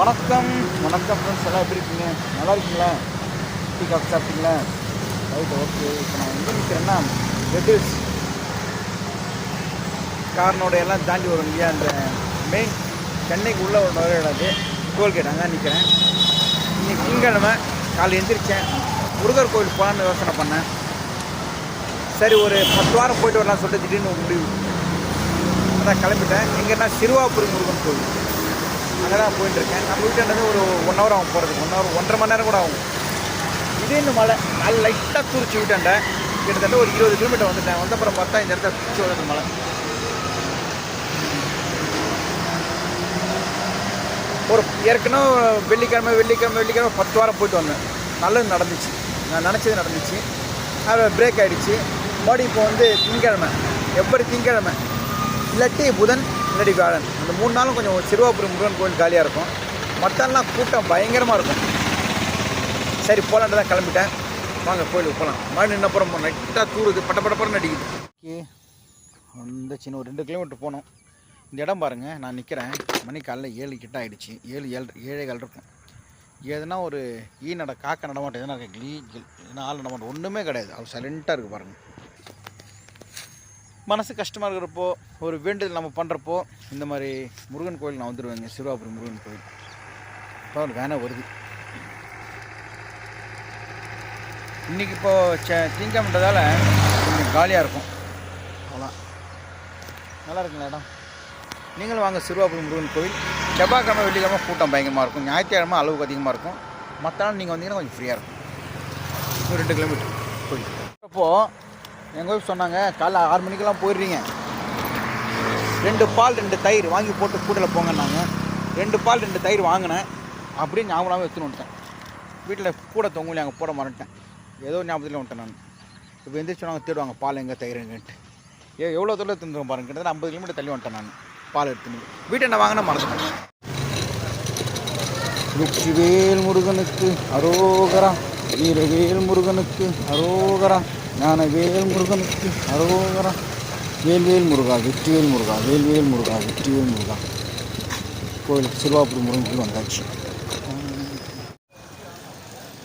வணக்கம் வணக்கம் ஃப்ரெண்ட்ஸ் எல்லாம் எப்படி இருக்கீங்க? நல்லா இருக்கீங்களா? டீ காஃபி சாப்பிட்டீங்களா? Right okay. இப்போ நான் எங்கே நிற்கிறேன்னா ரெட்டில்ஸ் காரனோட எல்லாம் தாண்டி வரும் இல்லையா? அந்த மெயின் சென்னைக்கு உள்ள ஒரு நுழையிடாது அது. டோல்கேட் அங்கே நிற்கிறேன் இன்னைக்கு திங்கக்கிழமை காலை எந்திரிச்சேன். முருகர் கோயில் போகலான்னு யோசனை பண்ணேன். சரி ஒரு பத்து வாரம் போயிட்டு வரலாம் சொல்லிட்டு திடீர்னு முடிவு. அதான் கிளம்பிட்டேன். எங்கன்னா சிறுவாபுரி முருகன் கோவில். அங்கே தான் போயிட்டு இருக்கேன் நம்ம வீட்டில் ஒரு ஒன் ஹவர் ஆகும் போகிறதுக்கு ஒன் ஹவர் ஒன்றரை மணி நேரம் கூட ஆகும். இதே இந்த மழை நான் லைட்டாக துரிச்சு விட்டேன்டேன் கிட்டத்தட்ட ஒரு இருபது கிலோமீட்டர் வந்துட்டேன். வந்த அப்புறம் பார்த்தா இந்த இடத்துல தூச்சி வருது மழை ஒரு ஏற்கனவே வெள்ளிக்கிழமை வெள்ளிக்கிழமை வெள்ளிக்கிழமை பத்து வாரம் போயிட்டு வந்தேன். நல்லது நடந்துச்சு. நான் நினச்சது நடந்துச்சு. அது பிரேக் ஆகிடுச்சு மறுபடியும் இப்போ வந்து திங்கக்கிழமை. எப்படி திங்கக்கிழமை? இல்லாட்டி புதன் இல்லாட்டி கார்டன் அந்த மூணு நாளும் கொஞ்சம் சிறுவாபுரி முருகன் கோயில் காலியாக இருக்கும். மற்றெல்லாம் கூட்டம் பயங்கரமாக இருக்கும். சரி போகலான்ட்டு தான் கிளம்பிட்டேன். வாங்க கோயிலுக்கு போகலாம் மழை நின்னப்புறம் நைட்டாக தூருது. பட்ட பட்ட நடிக்குது ஓகே. அந்த சின்ன ஒரு ரெண்டு கிலோமீட்டர் போனோம். இந்த இடம் பாருங்கள் நான் நிற்கிறேன் மணி காலைல ஏழு கிட்ட ஆகிடுச்சு ஏழு ஏழு ஏழே கால் இருக்கும். எதுனா ஒரு ஈ நட காக்க நடமாட்டம் எதுனா இருக்கு? கிளி கில் ஆள் நடமாட்டம் ஒன்றுமே கிடையாது. அவர் சைலண்ட்டாக இருக்குது பாருங்கள் மனசு கஷ்டமாக இருக்கிறப்போ ஒரு வேண்டுதல் நம்ம பண்ணுறப்போ இந்த மாதிரி முருகன் கோயில் நான் வந்துடுவேங்க சிறுவாபுரி முருகன் கோயில். இப்போ ஒரு வேனை வருது. இன்றைக்கி இப்போது ச திங்கம்ன்றதால கொஞ்சம் காலியாக இருக்கும். அவ்வளோ நல்லா இருக்குங்களா இடம்? நீங்களும் வாங்க சிறுவாபுரி முருகன் கோயில். செவ்வாய்க்கிழமை வெள்ளிக்கிழமை கூட்டம் பயங்கரமாக இருக்கும். ஞாயிற்றுக்கிழமை அளவுக்கு அதிகமாக இருக்கும். மற்ற நாள் நீங்கள் வந்தீங்கன்னா கொஞ்சம் ஃப்ரீயாக இருக்கும். ஒரு ரெண்டு கிலோமீட்டர் கோயில் அப்போது எங்கள் ஒய்ஃப் சொன்னாங்க காலைல ஆறு மணிக்கெல்லாம் போயிடுறீங்க. ரெண்டு பால் ரெண்டு தயிர் வாங்கி போட்டு கூட்டில் போங்கன்னாங்க. ரெண்டு பால் ரெண்டு தயிர் வாங்கினேன். அப்படியே ஞாபகமாக எடுத்துன்னு வந்துட்டேன். வீட்டில் கூட தொங்கலி அங்கே போட மாட்டேன் ஏதோ ஞாபகத்தில் வந்துட்டேன் நான். இப்போ எந்திரிச்சு நாங்கள் தேடுவாங்க பால் எங்கே தயிர் எங்கன்ட்டு. ஏ எவ்வளோ தூரம் தந்துடும் பாருங்க கிட்டத்தட்ட ஐம்பது கிலோமீட்டர் தள்ளி வந்துட்டேன் நான் பால் எடுத்துன்னு. வீட்டை என்ன வாங்கினா மறந்துட்டேன். வெற்றிவேல் முருகனுக்கு அரோகரா வீரவேல் முருகனுக்கு அரோகரா. ஞானவேல் முருகனுக்கு அரோகரா. வேல்வேல் முருகா வெற்றிவேல் முருகா வேல்வேல் முருகா வெற்றிவேல் முருகா. கோயிலுக்கு சிறுவாபுரி முருகன் கோயில் வந்தாச்சு.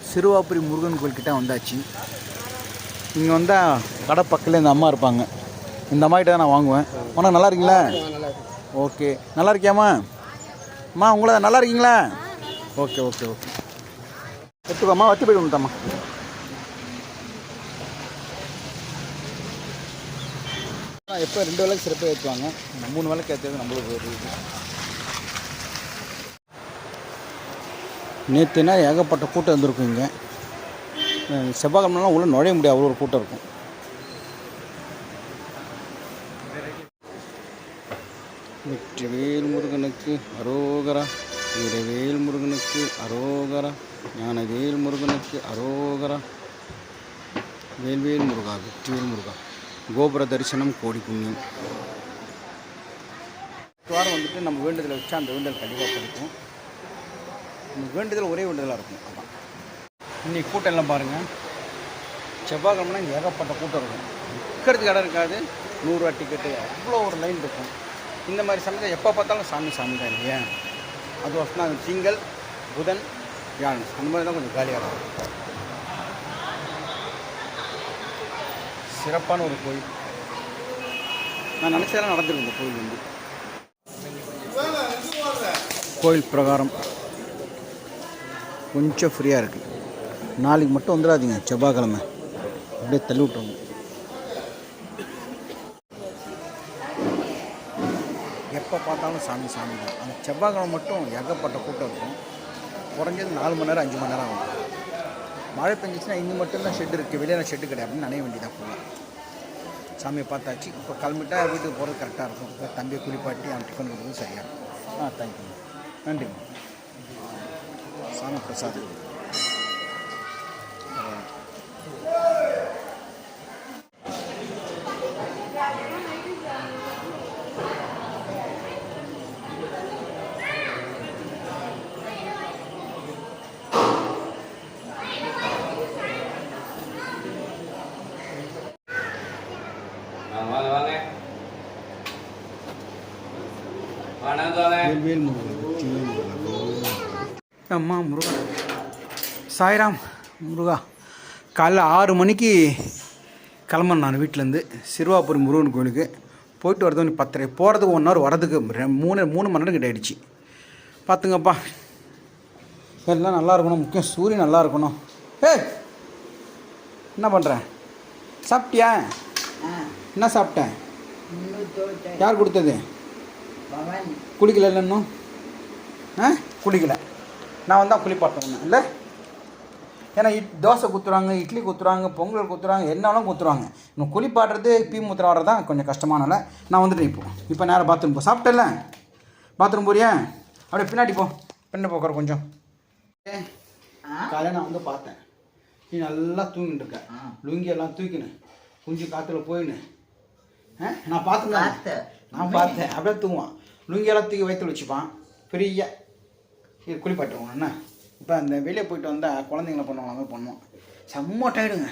சிறுவாபுரி முருகன் கோயில்கிட்ட வந்தாச்சு. இங்கே வந்தால் கடை பக்கத்தில் இந்த அம்மா இருப்பாங்க. இந்த அம்மாக்கிட்ட தான் நான் வாங்குவேன். ஆனால் நல்லா இருக்கீங்களா? ஓகே. நல்லா இருக்கியாம்மா? அம்மா உங்களை நல்லா இருக்கீங்களா? Okay okay okay. எடுத்துக்கோம்மா வச்சு போய்ட்டு வந்துட்டாம்மா. எப்போ ரெண்டு வேலைக்கு சிறப்பாக ஏற்றுவாங்க மூணு வேலைக்கு ஏற்றுறது நம்மளுக்கு ஒரு இது. நேற்றுனா ஏகப்பட்ட கூட்டம் இருந்திருக்கும் இங்கே. செவ்வாய்க்கிழமெலாம் உள்ளே நுழைய முடியாது அவ்வளோ ஒரு கூட்டம் இருக்கும். வெற்றிவேல் முருகனுக்கு அரோகரா வீரவேல் முருகனுக்கு அரோகரா ஞானவேல் முருகனுக்கு அரோகரா. வேல்வேல் முருகா வெற்றிவேல் முருகா. கோபுர தரிசனம் கோடி புண்ணியம். வாரம் வந்துட்டு நம்ம வேண்டுதலை வச்சா அந்த வேண்டுதல் கண்டிப்பாக கிடைக்கும் நம்ம வேண்டுதல் ஒரே வேண்டுதலாக இருக்கும் அதான். இன்னைக்கு கூட்டம் எல்லாம் பாருங்கள் செவ்வாய்க்கிழமைனா இங்கே ஏகப்பட்ட கூட்டம் இருக்கும். நிற்கிறதுக்கு இடம் இருக்காது. நூறுரூவா டிக்கெட்டு அவ்வளோ ஒரு லைன் இருக்கும். இந்த மாதிரி சமயத்தில் எப்போ பார்த்தாலும் சாமி சாமி தான் இல்லையா? அது வருஷம் தான் திங்கள் புதன் வியாழன். அந்த மாதிரி தான் கொஞ்சம் காலியாக இருக்கும். சிறப்பான ஒரு கோயில். நான் நினச்சதெல்லாம் நடந்திருக்கு இந்த கோயில் வந்து. கோயில் பிரகாரம். கொஞ்சம் ஃப்ரீயாக இருக்குது நாளைக்கு மட்டும் வந்துடாதீங்க. செவ்வாய்க்கிழமை. அப்படியே தள்ளி விட்டுருங்க எப்போ பார்த்தாலும் சாமி சாமி தான். அந்த செவ்வாய்க்கிழமை மட்டும் ஏகப்பட்ட கூட்டம் இருக்கும். குறைஞ்சது நாலு மணி நேரம் அஞ்சு மணி நேரம் ஆகும். மழை பெஞ்சிச்சுன்னா இங்கே மட்டும்தான் ஷெட் இருக்குது வெளியில் ஷெட்டு கிடையாது. அப்படின்னு நினைய வேண்டியதான் ஃபுல்லாக சாமியை பார்த்தாச்சு. இப்போ கிளம்பிட்டா வீட்டுக்கு போகிறது கரெக்டாக இருக்கும். இப்போ தம்பியை குளிப்பாட்டி அவன் டிஃபன் கொடுக்குறது சரியாக இருக்கும். ஆ தேங்க்யூ நன்றிம்மா சாமி பிரசாதம் வாங்க வாங்க வாங்க வாங்க வேல்வேல் முருகன் வெற்றிவேல் முருகன் அம்மா முருகா. சாய்ராம் முருகா. காலைல ஆறு மணிக்கு கிளம்புறேன் நான் வீட்டிலேருந்து சிறுவாபுரி முருகன் கோயிலுக்கு. போயிட்டு வரது வந்து பத்தரை போகிறதுக்கு ஒன் ஹவர் வரதுக்கு ரெ- மூணு மூணு மணி நேரம் கிட்ட ஆயிடுச்சு. பார்த்துங்கப்பா எல்லாம் நல்லா இருக்கணும். முக்கியம் சூரியன் நல்லா இருக்கணும். ஏய் என்ன பண்ணுறேன் சாப்பிட்டியா? என்ன சாப்பிட்டேன் யார் கொடுத்தது? குளிக்கல இன்னும்? ஆ? குளிக்கல. நான் வந்தால் குளிப்பாட்டணும் இல்லை? ஏன்னா இட் தோசை குத்துறாங்க இட்லி குத்துறாங்க பொங்கல் குத்துறாங்க என்னாலும் குத்துறாங்க. இன்னும் குளிப்பாட்டுறது பீ மூத்திரம் வர்றது தான் கொஞ்சம் கஷ்டமானால. நான் வந்துட்டேன் இப்போ. இப்போ நேராக பாத்ரூம் போ. சாப்பிட்டல பாத்ரூம் போறியா? அப்படியே பின்னாடி போ. பின்ன போக்குற கொஞ்சம். காலையில் நான் வந்து பார்த்தேன். நீ நல்லா தூங்கிட்டு இருக்க. லுங்கி எல்லாம் தூக்கினு. குஞ்சு காற்றுல போயின்னு ஆ? நான் பார்த்துருந்தேன் நான் பார்த்தேன். அப்படியே தூங்குவான். லுங்கியெல்லாம் தூக்கி வயிற்றுல வச்சுப்பான் ஃப்ரீயாக இது குளிப்பாட்டுவோம் என்ன? இப்போ அந்த வெளியே போயிட்டு வந்தால் குழந்தைங்கள பண்ணுவாங்க பண்ணுவோம் செம்ம டயர்டுங்க.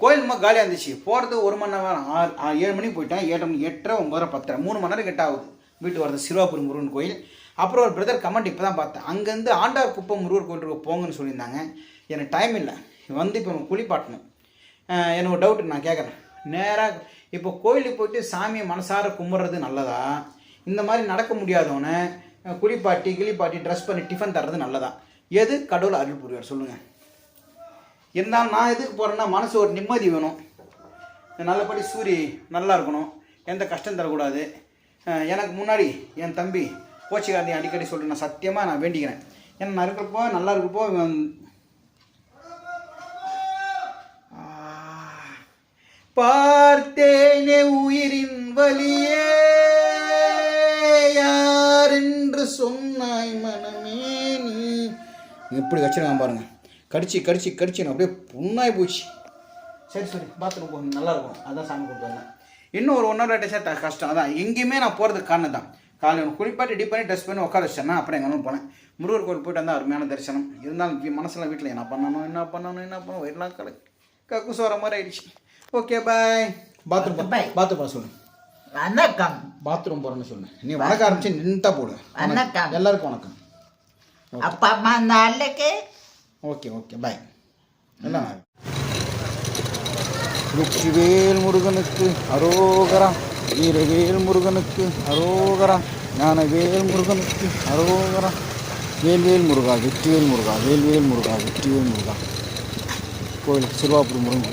கோயில் ரொம்ப காலியாக இருந்துச்சு. போகிறது ஒரு மணி நேரம் ஆறு ஏழு மணிக்கு போயிட்டேன் ஏழு மணி எட்டரை ஒம்பதரை பத்தரை மூணு மணி நேரம் கிட்ட ஆகுது வீட்டு வரது சிறுவாபுரி முருகன் கோயில். அப்புறம் ஒரு பிரதர் கமெண்ட் இப்போ தான் பார்த்தேன். அங்கேருந்து ஆண்டார் குப்பம் முருகர் கோயிலுக்கு போங்கன்னு சொல்லியிருந்தாங்க. எனக்கு டைம் இல்லை. வந்து இப்போ குளிப்பாட்டணும் எனக்கு ஒரு டவுட் நான் கேட்குறேன் நேராக இப்போ கோயிலுக்கு போயிட்டு சாமியை மனசார கும்பிட்றது நல்லதா? இந்த மாதிரி நடக்க முடியாதவனை குளிப்பாட்டி கிளிப்பாட்டி ட்ரெஸ் பண்ணி டிஃபன் தர்றது நல்லதான் எது கடவுள் அருள் புரிவார்? சொல்லுங்கள் இருந்தாலும் நான் எதுக்கு போகிறேன்னா மனசு ஒரு நிம்மதி வேணும். நல்லபடி சூரி நல்லா இருக்கணும். எந்த கஷ்டம் தரக்கூடாது. எனக்கு முன்னாடி என் தம்பி கோச்சிக்காரதி அடிக்கடி சொல்லிட்டு நான் சத்தியமாக நான் வேண்டிக்கிறேன். ஏன்னா நான் இருக்கிறப்போ நல்லா இருக்கிறப்போ பார்த்தேனே உயிரின் வழியே எப்படி கடிச்சிருக்கான் பாருங்க. கடிச்சு கடிச்சு கடிச்சு அப்படியே புண்ணாய் போச்சு. சரி சரி. பாத்ரூம் போ நல்லா இருக்கும். அதான் சாமி கொடுத்து வந்தேன். இன்னும் ஒரு ஒன் ஹவர் டேஸாக கஷ்டம். அதான் எங்கேயுமே நான் போகிறதுக்கு காரணம் தான். காலையில் குளிப்பாட்டி டிப் பண்ணி ட்ரெஸ் பண்ணி உட்கார வச்சேன்னா அப்புறம் எங்கே போனேன். முருகர் கோயில் போயிட்டு வந்தால் அருமையான தரிசனம். இருந்தாலும் வீ- மனசுல வீட்டில் என்ன பண்ணணும் என்ன பண்ணணும் என்ன பண்ணணும்? எல்லாம் கலை கக்கு சோற மாதிரி ஆயிடுச்சு. Okay bye bathroom Bye. Bathroom போக சொல்லு. வணக்கம். பாத்ரூம் போகிறேன்னு சொல்லு. நீ வணக்கம் ஆரம்பிச்சு நின்றுட்டா போடு. வணக்கம். எல்லாருக்கும் வணக்கம். அப்பா அம்மா நாளைக்கு ஓகே ஓகே பாய் எல்லாம் வெற்றிவேல் முருகனுக்கு அரோகரா வீரவேல் முருகனுக்கு அரோகரா ஞானவேல் முருகனுக்கு அரோகரா வேல்வேல் முருகா வெற்றிவேல் முருகா வேல்வேல் முருகா வெற்றிவேல் முருகா கோயில் சிறுவாபுரி முருகன்